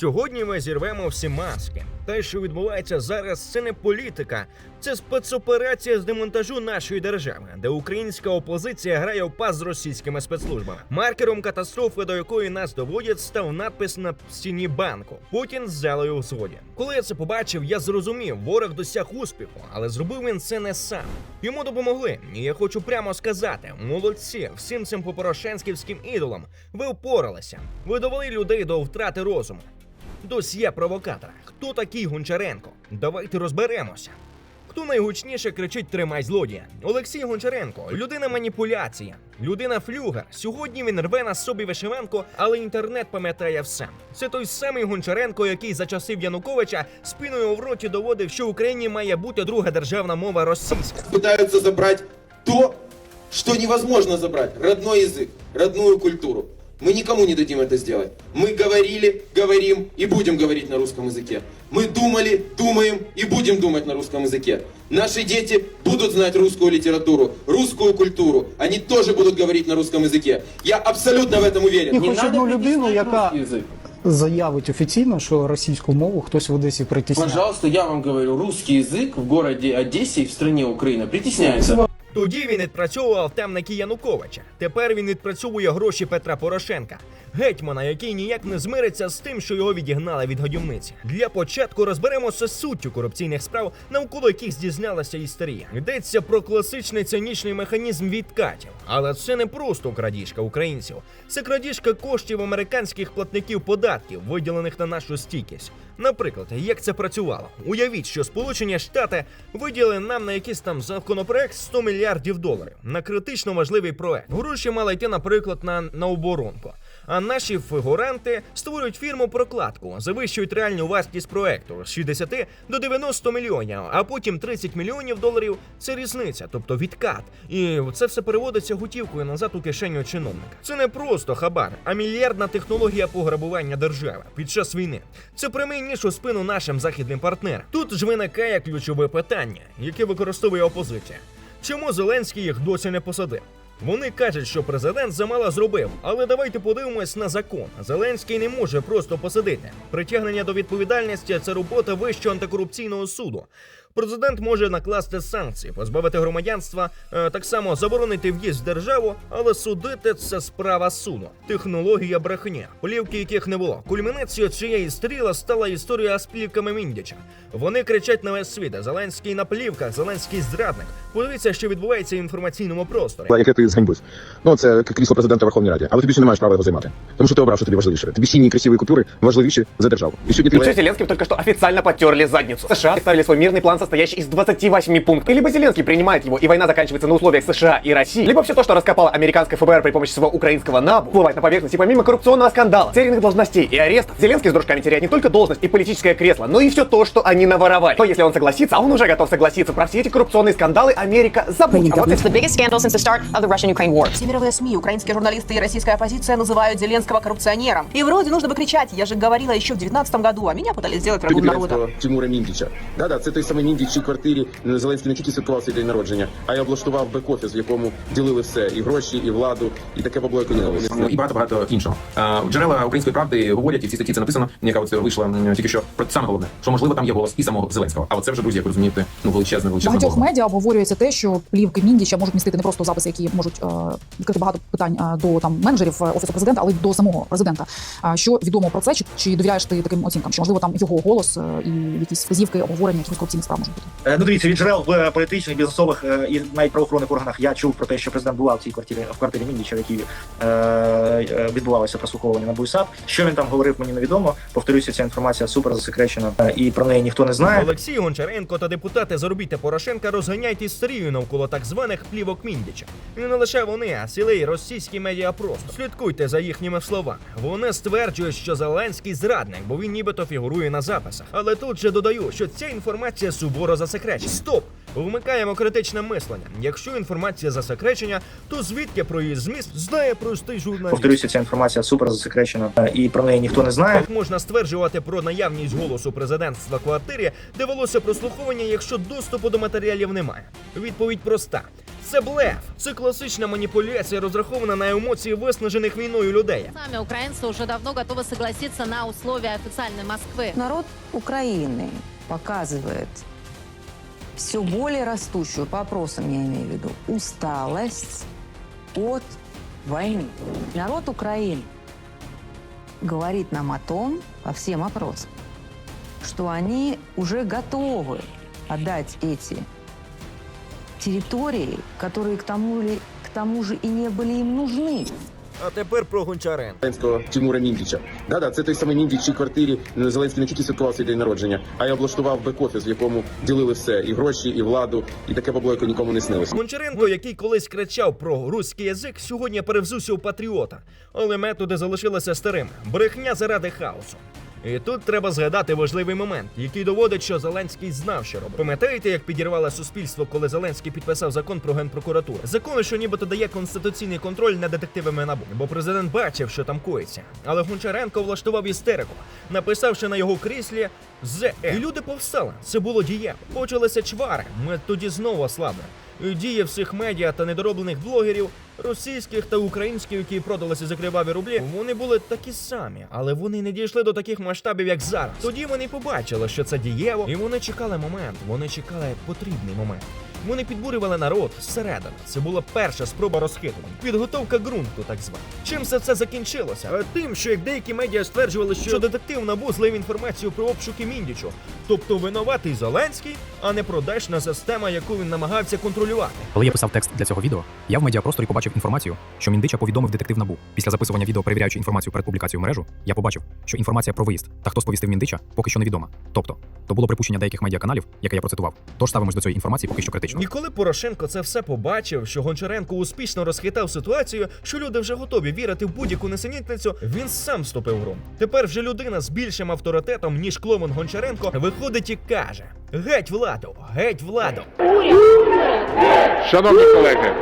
Сьогодні ми зірвемо всі маски. Те, що відбувається зараз, це не політика, це спецоперація з демонтажу нашої держави, де українська опозиція грає в пас з російськими спецслужбами. Маркером катастрофи, до якої нас доводять, став надпис на стіні банку Путін з залою у згоді. Коли я це побачив, я зрозумів, ворог досяг успіху, але зробив він це не сам. Йому допомогли. І я хочу прямо сказати: молодці, всім цим попорошенськівським ідолам. Ви впоралися. Ви довели людей до втрати розуму. Досьє провокатора. Хто такий Гончаренко? Давайте розберемося. Хто найгучніше кричить Тримай злодія? Олексій Гончаренко, людина маніпуляція, людина флюгер. Сьогодні він рве на собі вишиванку, але інтернет пам'ятає все. Це той самий Гончаренко, який за часів Януковича спиною в роті доводив, що в Україні має бути друга державна мова російська. пытаются забрать то, что невозможно забрать. Родной язык, родную культуру. Мы никому не дадим это сделать. Мы говорили, говорим и будем говорить на русском языке. Мы думали, думаем и будем думать на русском языке. Наши дети будут знать русскую литературу, русскую культуру. Они тоже будут говорить на русском языке. Я абсолютно в этом уверен. Я Не хочу надо одну людину, притеснять яка русский язык. заявить офіційно, що російську мову хтось в Одесі притісняє. Пожалуйста, я вам говорю, русский язык в городе Одессе и в стране Украина притесняется. Тоді він відпрацьовував темники Януковича. Тепер він відпрацьовує гроші Петра Порошенка, гетьмана, який ніяк не змириться з тим, що його відігнали від годівниці. Для початку розберемося суттю корупційних справ, навколо яких здійснялася істерія. Йдеться про класичний цинічний механізм відкатів. Але це не просто крадіжка українців, це крадіжка коштів американських платників податків, виділених на нашу стійкість. Наприклад, як це працювало? Уявіть, що Сполучені Штати виділили нам на якийсь там законопроект 100 мільярдів доларів на критично важливий проект. Гроші мали йти, наприклад, на, на оборонку. А наші фігуранти створюють фірму прокладку, завищують реальну вартість проекту з 60 до 90 мільйонів, а потім 30 мільйонів доларів це різниця, тобто відкат. І це все переводиться готівкою назад у кишеню чиновника. Це не просто хабар, а мільярдна технологія пограбування держави під час війни. Це прямий ніж у спину нашим західним партнерам. Тут ж виникає ключове питання, яке використовує опозиція. Чому Зеленський їх досі не посадив? Вони кажуть, що президент замало зробив, але давайте подивимось на закон. Зеленський не може просто посадити. Притягнення до відповідальності це робота Вищого антикорупційного суду. Президент може накласти санкції, позбавити громадянства, е, так само заборонити в'їзд в державу, але судити це справа суду. Технологія брехні, плівки яких не було. Кульмінацією цієї стріла стала історія з плівками Міндіча. Вони кричать на весь світ. Зеленський на плівках, Зеленський зрадник. Подивіться, що відбувається в інформаційному просторі. яке ти зганьбусь. Ну це крісло президента Верховної Раді, але ти більше не маєш права його займати. Тому що ти обрав, що тобі важливіше. Тобі сіні красиві купюри важливіші за державу. І сьогодні ти Зеленским только что официально потерли задницу. США представили свой мирный план, состоящий из 28 пунктов. И либо Зеленский принимает его, и война заканчивается на условиях США и России, либо все то, что раскопало американское ФБР при помощи своего украинского НАБУ, всплывает на поверхность, и помимо коррупционного скандала, серийных должностей и арестов, Зеленский с дружками теряет не только должность и политическое кресло, но и все то, что они наворовали. То если он согласится, а он уже готов согласиться, про все эти коррупционные скандалы Америка забудет. А вот It's the biggest scandal since the start of the Russian-Ukraine war. Все мировые СМИ, украинские журналисты и российская оппозиция называют Зеленского коррупционером. И вроде нужно бы кричать, я же говорила еще в 19 году, а меня пытались сделать врагом народа. Білянського Тимура Міндіча. Да, да, це той в чій квартирі Зеленський не тільки святкував свій день народження, а й облаштував бек-офіс, в якому ділили все і гроші, і владу, і таке бабло, яке не і багато багато іншого. Е, Джерела української правди говорять, і в цій статті це написано, яка от вийшла тільки що про саме головне, що можливо там є голос і самого Зеленського. А це вже друзі, як розумієте, ну величезне величезне багатьох було. медіа обговорюється те, що плівки Міндіча можуть містити не просто записи, які можуть е, відкрити багато питань е, до там менеджерів е, офісу президента, але й до самого президента. А що відомо про це? Чи, чи довіряєш ти таким оцінкам? Що можливо там його голос е, і якісь вказівки обговорення якихось корупційних справ можуть бути? Е, Ну, дивіться, від джерел в політичних, бізнесових е, і навіть правоохоронних органах я чув про те, що президент бував в цій квартирі в квартирі Міндіча, в якій е, е, відбувалося прослуховування на БУСАП. Що він там говорив, мені невідомо. Повторюся, ця інформація супер засекречена е, і про неї ніхто не знає. Олексій Гончаренко та депутати Заробіте Порошенка розганяють істерію навколо так званих плівок Міндіча. І не лише вони, а цілий російський медіапростор. Слідкуйте за їхніми словами. Вони стверджують, що Зеленський зрадник, бо він нібито фігурує на записах. Але тут же додаю, що ця інформація суворо засекречена. Стоп! Вмикаємо критичне мислення. Якщо інформація засекречена, то звідки про її зміст знає простий журналіст? Повторюся, ця інформація супер засекречена е, і про неї ніхто не знає. Як можна стверджувати про наявність голосу президентства в квартирі, де велося прослуховування, якщо доступу до матеріалів немає? Відповідь проста: Це блеф. Це класична маніпуляція, розрахована на емоції виснажених війною людей. Сами украинцы уже давно готовы согласиться на условия официальной Москвы. Народ Украины показывает все более растущую, по опросам я имею в виду, усталость от войны. Народ Украины говорит нам о том, по всем опросам, что они уже готовы отдать эти территории, которые к тому, ли, к тому же и не были им нужны. А тепер про. Зеленського Тимура Міндіча. Да, да, це той самий Ніндіч в квартирі Зеленський не тільки свій день народження, а й облаштував бек-офіс, в якому ділили все: і гроші, і владу, і таке бабло, яке нікому не снилося. Гончаренко, який колись кричав про руський язик, сьогодні перевзувся у патріота, але методи залишилися старим. Брехня заради хаосу. І тут треба згадати важливий момент, який доводить, що Зеленський знав, що робить. Пам'ятаєте, як підірвало суспільство, коли Зеленський підписав закон про генпрокуратуру? Закон, що нібито дає конституційний контроль над детективами НАБУ, бо президент бачив, що там коїться. Але Гончаренко влаштував істерику, написавши на його кріслі ЗЕ. І люди повстали. Це було дієво. Почалися чвари. Ми тоді знову ослабли. Дії всіх медіа та недороблених блогерів, російських та українських, які продалися за криваві рублі, вони були такі самі, але вони не дійшли до таких масштабів, як зараз. Тоді вони побачили, що це дієво, і вони чекали момент. Вони чекали потрібний момент. Вони підбурювали народ зсередини. Це була перша спроба розхитування. Підготовка ґрунту, так звана. Чим все це закінчилося? А Тим, що як деякі медіа стверджували, що детектив НАБУ злив інформацію про обшуки Міндічу, тобто винуватий Зеленський, а не продажна система, яку він намагався контролювати. Коли я писав текст для цього відео, я в медіапросторі побачив інформацію, що Міндича повідомив детектив НАБУ. Після записування відео, перевіряючи інформацію перед публікацією в мережу, я побачив, що інформація про виїзд та хто сповістив Міндича поки що невідома. Тобто, то було припущення деяких медіаканалів, яке я процитував. Тож ставимось до цієї інформації поки що критично. І коли Порошенко це все побачив, що Гончаренко успішно розхитав ситуацію, що люди вже готові вірити в будь-яку несенітницю, він сам вступив в гру. Тепер вже людина з більшим авторитетом, ніж клоун Гончаренко, виходить і каже: Геть владу, геть владу. Шановні колеги,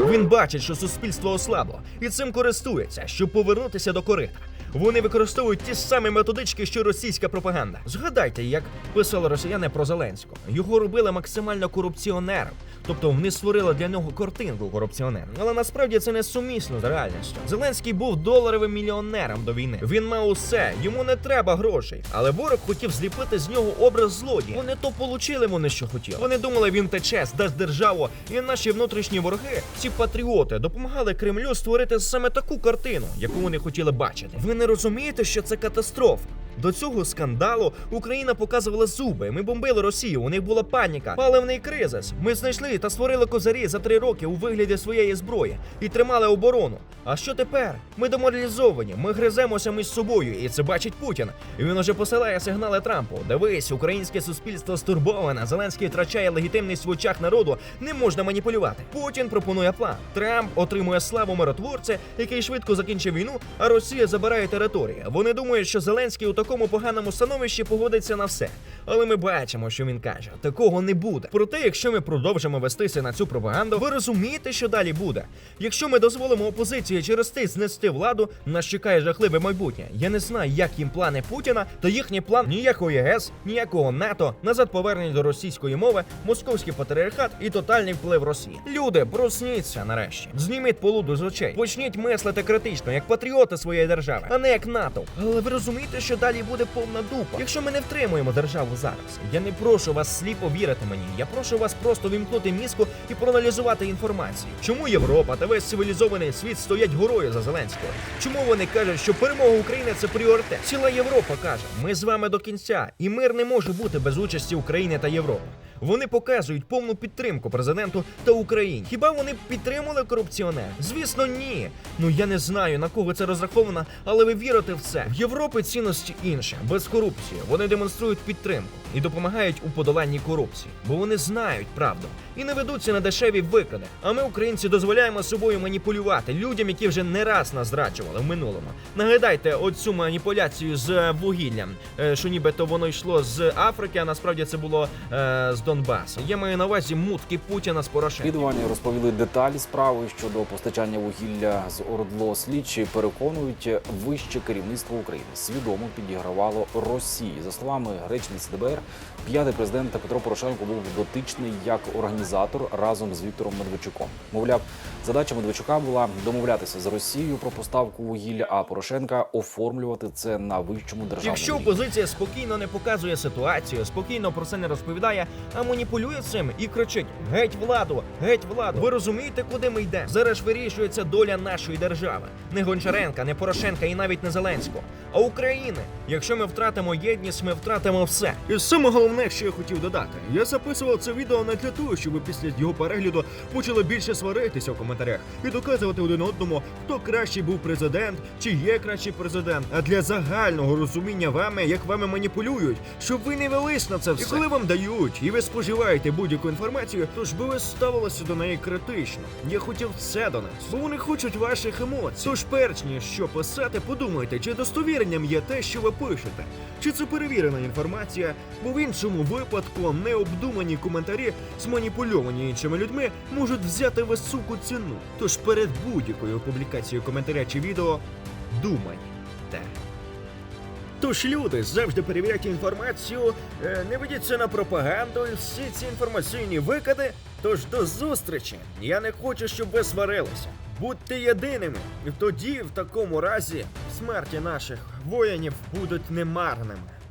Він бачить, що суспільство ослабло, і цим користується, щоб повернутися до корита. Вони використовують ті самі методички, що російська пропаганда. Згадайте, як писали росіяни про Зеленського. Його робили максимально корупціонером. Тобто вони створили для нього картинку корупціонера. Але насправді це не сумісно з реальністю. Зеленський був доларовим мільйонером до війни. Він мав усе, йому не треба грошей. Але ворог хотів зліпити з нього образ злодія. Вони то получили вони, що хотіли. Вони думали, він тече, здасть державу. І наші внутрішні вороги, ці патріоти, допомагали Кремлю створити саме таку картину, яку вони хотіли бачити. Ви не розумієте, що це катастрофа. До цього скандалу Україна показувала зуби. Ми бомбили Росію. У них була паніка, паливний кризис. Ми знайшли та створили козарі за три роки у вигляді своєї зброї і тримали оборону. А що тепер? Ми деморалізовані. Ми гриземося між собою, і це бачить Путін. І він уже посилає сигнали Трампу. Дивись, українське суспільство стурбоване. Зеленський втрачає легітимність в очах народу. Не можна маніпулювати. Путін пропонує план. Трамп отримує славу миротворця, який швидко закінчив війну, а Росія забирає території. Вони думають, що Зеленський у такому поганому становищі погодиться на все. Але ми бачимо, що він каже: такого не буде. Проте, якщо ми продовжимо вестися на цю пропаганду, ви розумієте, що далі буде. Якщо ми дозволимо опозиції через те знести владу, нас чекає жахливе майбутнє. Я не знаю, як їм плани Путіна, та їхній план ніякого ЄС, ніякого НАТО, назад повернення до російської мови, московський патріархат і тотальний вплив Росії. Люди, просніться нарешті. Зніміть полуду з очей. Почніть мислити критично, як патріоти своєї держави, а не як НАТО. Але ви розумієте, що далі буде повна дупа. Якщо ми не втримуємо державу зараз, я не прошу вас сліпо вірити мені. Я прошу вас просто вімкнути мізку і проаналізувати інформацію. Чому Європа та весь цивілізований світ стоять горою за Зеленського? Чому вони кажуть, що перемога України це пріоритет? Ціла Європа каже: ми з вами до кінця, і мир не може бути без участі України та Європи. Вони показують повну підтримку президенту та Україні. Хіба вони підтримали корупціонер? Звісно, ні. Ну я не знаю на кого це розраховано, але ви вірите в це. В Європі цінності інше, без корупції. Вони демонструють підтримку і допомагають у подоланні корупції, бо вони знають правду і не ведуться на дешеві викиди. А ми, українці, дозволяємо собою маніпулювати людям, які вже не раз нас зраджували в минулому. Нагадайте оцю маніпуляцію з вугіллям, е, що нібито воно йшло з Африки, а насправді це було е, з Донбасу. Я маю на увазі мутки Путіна з Порошенком. Відвідування розповіли деталі справи щодо постачання вугілля з Ордло. Слідчі переконують вище керівництво України свідомо підігравало Росії. За словами речниці ДБР, Yeah. П'ятий президент Петро Порошенко був дотичний як організатор разом з Віктором Медведчуком. Мовляв, задача Медведчука була домовлятися з Росією про поставку вугілля, а Порошенка оформлювати це на вищому державному Якщо опозиція спокійно не показує ситуацію, спокійно про це не розповідає, а маніпулює цим і кричить: геть владу, геть владу. Ви розумієте, куди ми йдемо? Зараз вирішується доля нашої держави, не Гончаренка, не Порошенка і навіть не Зеленського, а України. Якщо ми втратимо єдність, ми втратимо все. І саме головне, що я хотів додати, я записував це відео не для того, щоб після його перегляду почали більше сваритися в коментарях і доказувати один одному, хто кращий був президент чи є кращий президент, а для загального розуміння вами, як вами маніпулюють, щоб ви не велись на це все. І коли вам дають, і ви споживаєте будь-яку інформацію, то ж би ви ставилися до неї критично. Я хотів це донести, бо вони хочуть ваших емоцій. Тож перш ніж що писати, подумайте, чи достовіренням є те, що ви пишете, чи це перевірена інформація, бо в іншому випадку необдумані коментарі, зманіпульовані іншими людьми, можуть взяти високу ціну. Тож перед будь-якою публікацією коментаря чи відео думайте. Тож люди завжди перевіряйте інформацію, е, не ведіться на пропаганду і всі ці інформаційні викиди. Тож до зустрічі! Я не хочу, щоб ви сварилися. Будьте єдиними, і тоді, в такому разі, смерті наших воїнів будуть немарними.